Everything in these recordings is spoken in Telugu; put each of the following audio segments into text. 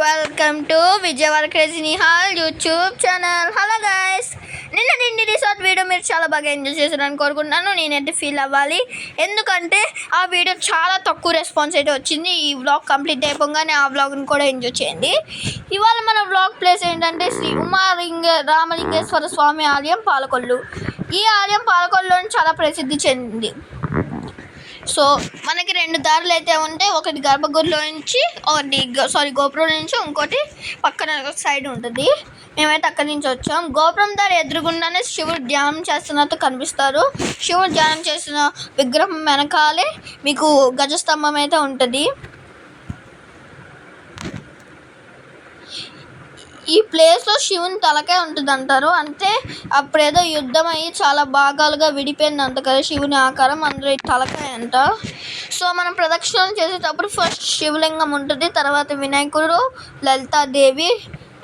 Welcome to Vijayawada crazy Nihal YouTube channel hello guys నిన్న నిండి రిసార్ట్ వీడియో మీరు చాలా బాగా ఎంజాయ్ చేశారని కోరుకుంటున్నాను. నేనైతే ఫీల్ అవ్వాలి. ఎందుకంటే ఆ వీడియో చాలా తక్కువ రెస్పాన్స్ అయితే వచ్చింది. ఈ వ్లాగ్ కంప్లీట్ అయిపోగానే ఆ వ్లాగ్ని కూడా ఎంజాయ్ చేయండి. ఇవాళ మన వ్లాగ్ ప్లేస్ ఏంటంటే శ్రీ ఉమాలింగ రామలింగేశ్వర స్వామి ఆలయం పాలకొల్లు. ఈ ఆలయం పాలకొల్లులో చాలా ప్రసిద్ధి చెందింది. సో మనకి రెండు దారులు అయితే ఉంటాయి ఒకటి గర్భగుడిలో నుంచి ఒకటి సారీ గోపురం నుంచి ఇంకోటి పక్కన ఒక సైడ్ ఉంటుంది. మేమైతే అక్కడి నుంచి వచ్చాం. గోపురం దారి ఎదురుగుండానే శివుడు ధ్యానం చేస్తున్నట్టు కనిపిస్తారు. శివుడు ధ్యానం చేసిన విగ్రహం వెనకాలే మీకు గజస్తంభం అయితే ఉంటుంది. ఈ ప్లేస్లో శివుని తలకే ఉంటుంది అంటారు అంటే అప్పుడేదో యుద్ధం అయ్యి చాలా భాగాలుగా విడిపోయింది అంట కదా శివుని ఆకారం అందులో తలకాయ అంట. సో మనం ప్రదక్షిణలు చేసేటప్పుడు ఫస్ట్ శివలింగం ఉంటుంది తర్వాత వినాయకుడు లలితాదేవి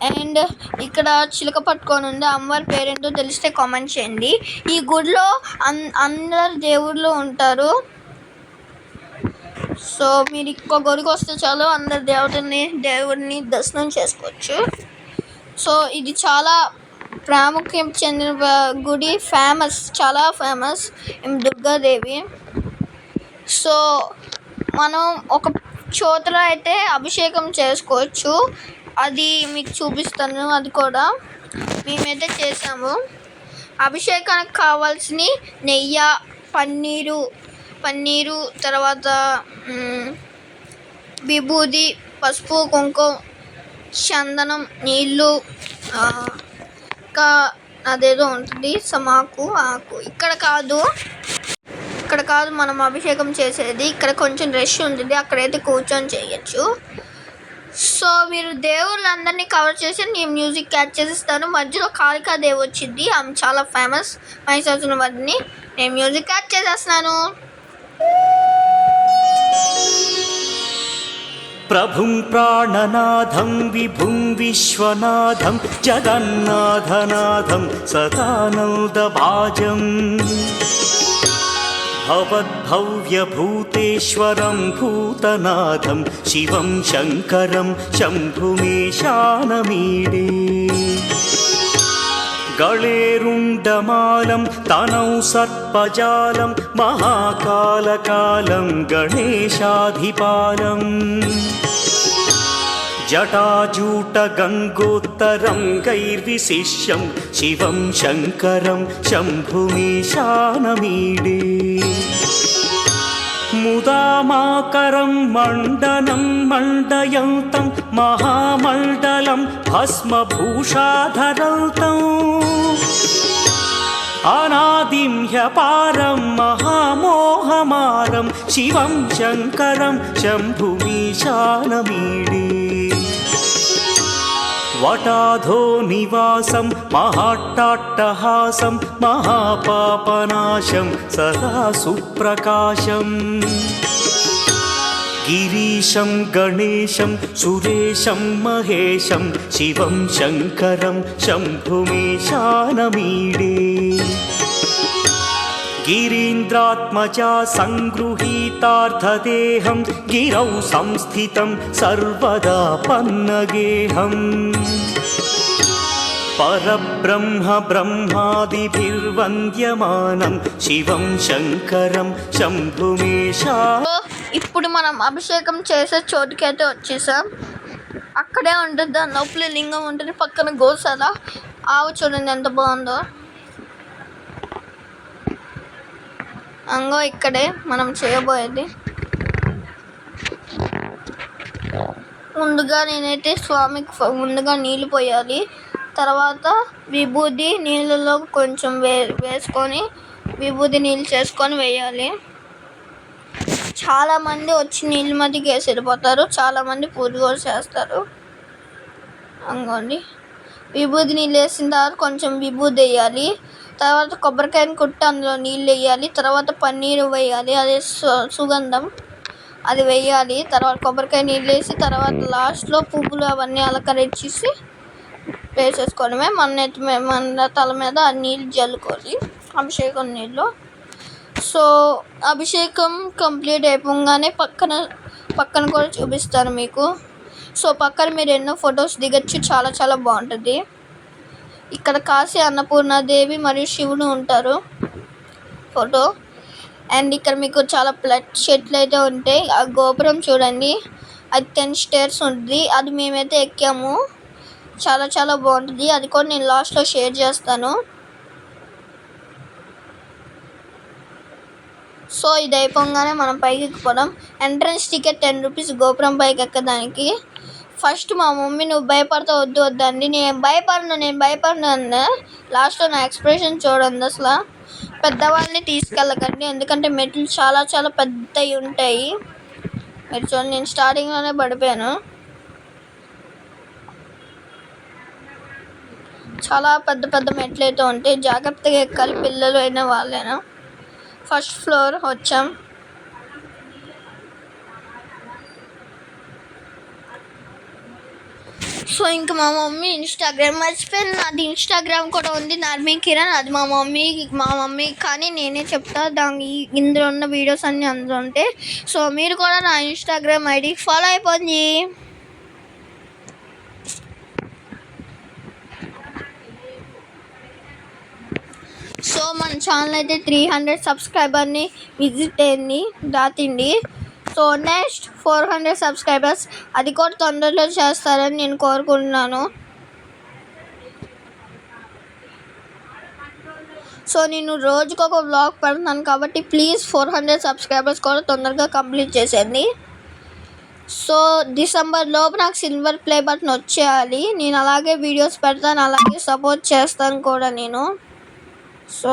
అండ్ ఇక్కడ చిలక పట్టుకొని ఉంది. అమ్మవారి పేరేంటో తెలిస్తే కామెంట్ చేయండి. ఈ గుడిలో అన్ అందరు దేవుళ్ళు ఉంటారు. సో మీరు ఇంకో గుడికి వస్తే చాలు అందరు దేవుడిని దేవుడిని దర్శనం చేసుకోవచ్చు. సో ఇది చాలా ప్రాముఖ్యం చెందిన గుడి ఫేమస్ చాలా ఫేమస్ దుర్గాదేవి. సో మనం ఒక చోటలో అయితే అభిషేకం చేసుకోవచ్చు. అది మీకు చూపిస్తాను అది కూడా మేమైతే చేసాము. అభిషేకానికి కావాల్సిన నెయ్యి పన్నీరు పన్నీరు తర్వాత విభూది పసుపు కుంకుమ చందనం నీళ్ళు ఇంకా అదేదో ఉంటుంది సమాకు ఆకు. ఇక్కడ కాదు ఇక్కడ కాదు మనం అభిషేకం చేసేది. ఇక్కడ కొంచెం రష్ ఉంటుంది అక్కడైతే కూర్చొని చేయొచ్చు. సో మీరు దేవుళ్ళందరినీ కవర్ చేసి నేను మ్యూజిక్ క్యాచ్ చేసిస్తాను. మధ్యలో కాళికాదేవి వచ్చింది ఆమె చాలా ఫేమస్ మహిషాసున వారిని నేను మ్యూజిక్ క్యాచ్ చేసేస్తున్నాను. प्रभुं प्राणनाथं विभुं विश्वनाथं जगन्नाथनाथं सदानन्दभाजम् भवद्भव्यभूतेश्वरं भूतनाथं शिवं शङ्करं शम्भुमेशानमीडे गळेरुण्डमालं तनौ सर्पजालं महाकालकालं गणेशाधिपालम् जटाजूटगङ्गोत्तरं गैर्विशिष्यं शिवं शङ्करं शम्भुमीशानमीडे मुदामाकरं मण्डनं मण्डयन्तं महामण्डलं भस्मभूषाधरन्तम् अनादिं ह्यपारं महामोहमारं शिवं शङ्करं शम्भुमीशानमीडे वटाधो निवासं महाट्टाट्टहासं महापापनाशं सदा सुप्रकाशम् गिरीशं गणेशं सुरेशं महेशं शिवं शङ्करं शम्भुमेशानमीडे गिरीन्द्रात्मजा सङ्गृहीतार्थदेहं गिरौ संस्थितं सर्वदा पन्नगेहम् परब्रह्म ब्रह्मादिभिर्वन्द्यमानं शिवं शङ्करं शम्भुमेशा ఇప్పుడు మనం అభిషేకం చేసే చోటుకి అయితే వచ్చేసాం. అక్కడే ఉంటుంది దాని లోపల లింగం ఉంటుంది పక్కన గోశాల. ఆవు చూడండి ఎంత బాగుందో. అంగో ఇక్కడే మనం చేయబోయేది. ముందుగా నేనైతే స్వామికి ముందుగా నీళ్ళు పోయాలి. తర్వాత విభూది నీళ్ళలో కొంచెం వే వేసుకొని విభూది నీళ్ళు చేసుకొని వేయాలి. చాలా మంది వచ్చి నీళ్ళ మధ్యకి వేసి వెళ్ళిపోతారు చాలా మంది పూజ కూడా చేస్తారు. అనుకోండి విభూది నీళ్ళు వేసిన తర్వాత కొంచెం విభూది వేయాలి. తర్వాత కొబ్బరికాయని కుట్టి అందులో నీళ్ళు వేయాలి. తర్వాత పన్నీరు వేయాలి. అదే సు- సుగంధం. అది వేయాలి. తర్వాత కొబ్బరికాయ నీళ్ళు వేసి తర్వాత లాస్ట్లో పువ్వులు అవన్నీ అలంకరించేసి వేసేసుకోవడమే. మన నెత్తి మన తల మీద ఆ నీళ్ళు జల్లుకోవాలి. అభిషేకం నీళ్ళు. సో అభిషేకం కంప్లీట్ అయిపోగానే పక్కన పక్కన కూడా చూపిస్తాను మీకు. సో పక్కన మీరు ఎన్నో ఫొటోస్ దిగచ్చు చాలా చాలా బాగుంటుంది. ఇక్కడ కాశీ అన్నపూర్ణాదేవి మరియు శివుడు ఉంటారు. ఫోటో. అండ్ ఇక్కడ మీకు చాలా ప్లట్ చెట్లు అయితే ఉంటాయి. ఆ గోపురం చూడండి. అది టెన్ స్టేర్స్ ఉంటుంది. అది మేమైతే ఎక్కాము. చాలా చాలా బాగుంటుంది. అది కూడా నేను లాస్ట్లో షేర్ చేస్తాను. సో ఇది అయిపోగానే మనం పైకి ఎక్కిపోదాం ఎంట్రన్స్ టికెట్ టెన్ రూపీస్ గోపురం పైకి ఎక్కడానికి ఫస్ట్ మా మమ్మీ నువ్వు భయపడతా వద్దు వద్దండి నేను భయపడను నేను భయపడను అన్న లాస్ట్లో నా ఎక్స్ప్రెషన్ చూడండి అసలు. పెద్దవాళ్ళని తీసుకెళ్ళకండి ఎందుకంటే మెట్లు చాలా చాలా పెద్దవి ఉంటాయి. మీరు చూడండి నేను స్టార్టింగ్లోనే పడిపోయాను. చాలా పెద్ద పెద్ద మెట్లు అయితే ఉంటాయి. జాగ్రత్తగా ఎక్కాలి పిల్లలు అయిన వాళ్ళైనా. ఫస్ట్ ఫ్లోర్ వచ్చాం. సో ఇంకా మా మమ్మీ ఇన్స్టాగ్రామ్ మర్చిపోయాను. నాది ఇన్స్టాగ్రామ్ కూడా ఉంది. నర్మీ కిరణ్ అది మా మమ్మీ మా మమ్మీ కానీ నేనే చెప్తా. దాని ఇందులో ఉన్న వీడియోస్ అన్నీ అందులో ఉంటాయి సో మీరు కూడా నా ఇన్స్టాగ్రామ్ ఐడి ఫాలో అయిపోయింది సో మన ఛానల్ అయితే త్రీ హండ్రెడ్ సబ్స్క్రైబర్ని విజిట్ అయింది దాటింది so next four hundred subscribers అది కూడా తొందరలో చేస్తారని నేను కోరుకుంటున్నాను. సో నేను రోజుకు ఒక బ్లాగ్ పెడతాను కాబట్టి ప్లీజ్ ఫోర్ హండ్రెడ్ సబ్స్క్రైబర్స్ కూడా తొందరగా కంప్లీట్ చేసేయండి. సో డిసెంబర్ లోపు నాకు సిల్వర్ ప్లే బటన్ వచ్చేయాలి. నేను అలాగే వీడియోస్ పెడతాను అలాగే సపోర్ట్ చేస్తాను కూడా నేను. సో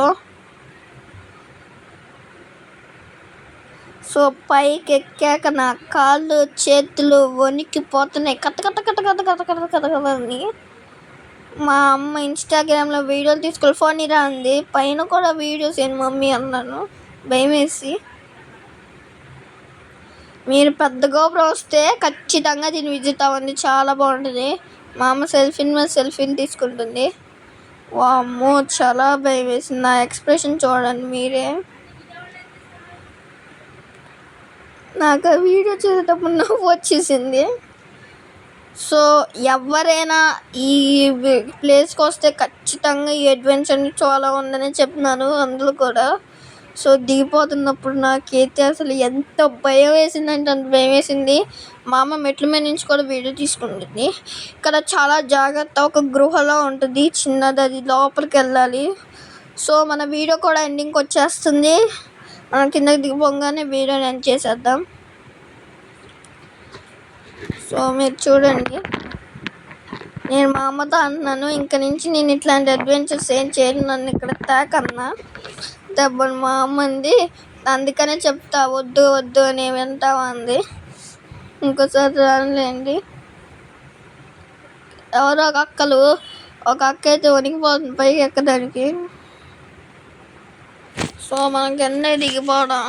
సో పైకి ఎక్కాక నా కాళ్ళు చేతులు వణికిపోతున్నాయి. కథ కథ కథ కథ కథ కథ కథ కథ అని మా అమ్మ ఇన్స్టాగ్రామ్లో వీడియోలు తీసుకొని ఫోన్ ఇరా ఉంది పైన కూడా వీడియోస్ ఏంటి మమ్మీ అన్నాను. భయమేసి మీరు పెద్ద గోపురం వస్తే ఖచ్చితంగా దీన్ని విజిట్ అవ్వండి. చాలా బాగుంటుంది. మా అమ్మ సెల్ఫీని మీద సెల్ఫీని తీసుకుంటుంది. వామ్మో చాలా భయం వేసింది. నా ఎక్స్ప్రెషన్ చూడండి మీరే. నాకు ఆ వీడియో చూసేటప్పుడు నవ్వు వచ్చేసింది. సో ఎవరైనా ఈ ప్లేస్కి వస్తే ఖచ్చితంగా ఈ అడ్వెంచర్ని చాలా ఉందని చెప్తున్నాను అందులో కూడా. సో దిగిపోతున్నప్పుడు నాకైతే అసలు ఎంత భయం వేసిందంటే అంత భయం వేసింది. మా అమ్మ మెట్ల మీద నుంచి కూడా వీడియో తీసుకుంటుంది. ఇక్కడ చాలా జాగ్రత్త ఒక గృహలో ఉంటుంది చిన్నది అది లోపలికి వెళ్ళాలి. సో మన వీడియో కూడా ఎండింగ్కి వచ్చేస్తుంది. మనం కిందకి దిగిపోగానే వీడియోని ఎండ్ చేసేద్దాం. సో మీరు చూడండి. నేను మా అమ్మతో అంటున్నాను ఇంక నుంచి నేను ఇట్లాంటి అడ్వెంచర్స్ ఏం చేయను నన్ను ఇక్కడ తాకన్నా. దెబ్బలు మా అమ్మ అంది అందుకనే చెప్తా వద్దు వద్దు అని వింటావా అంది ఇంకోసారి రానులేండి. ఎవరో ఒక అక్కలు ఒక అక్క అయితే వణికిపోతుంది పైకి ఎక్కడానికి. సో మనం కింద దిగిపోవడం.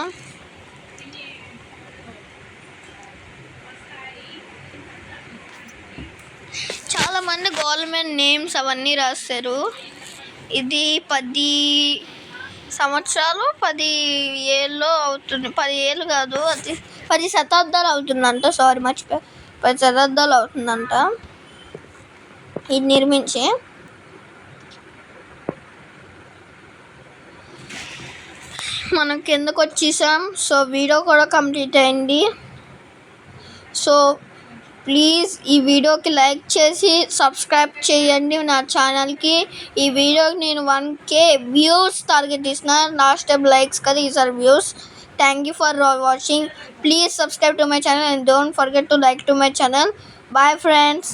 చాలామంది గవర్నమెంట్ నేమ్స్ అవన్నీ రాస్తారు ఇది పది సంవత్సరాలు పది ఏళ్ళు అవుతుంది. పది ఏళ్ళు కాదు అది పది శతాబ్దాలు అవుతుందంట. సారీ మర్చిపోయా. పది శతాబ్దాలు అవుతుందంట. ఇది నిర్మించి. మనం కిందకు వచ్చేసాం? సో వీడియో కూడా కంప్లీట్ అయింది. సో ప్లీజ్ ఈ వీడియోకి లైక్ చేసి సబ్స్క్రైబ్ చేయండి నా ఛానల్కి ఈ వీడియోకి నేను వన్ కే వ్యూస్ టార్గెట్ ఇచ్చిన లాస్ట్ టైం లైక్స్ కదా ఈసారి views thank you for watching please subscribe to my channel and don't forget to like to my channel bye friends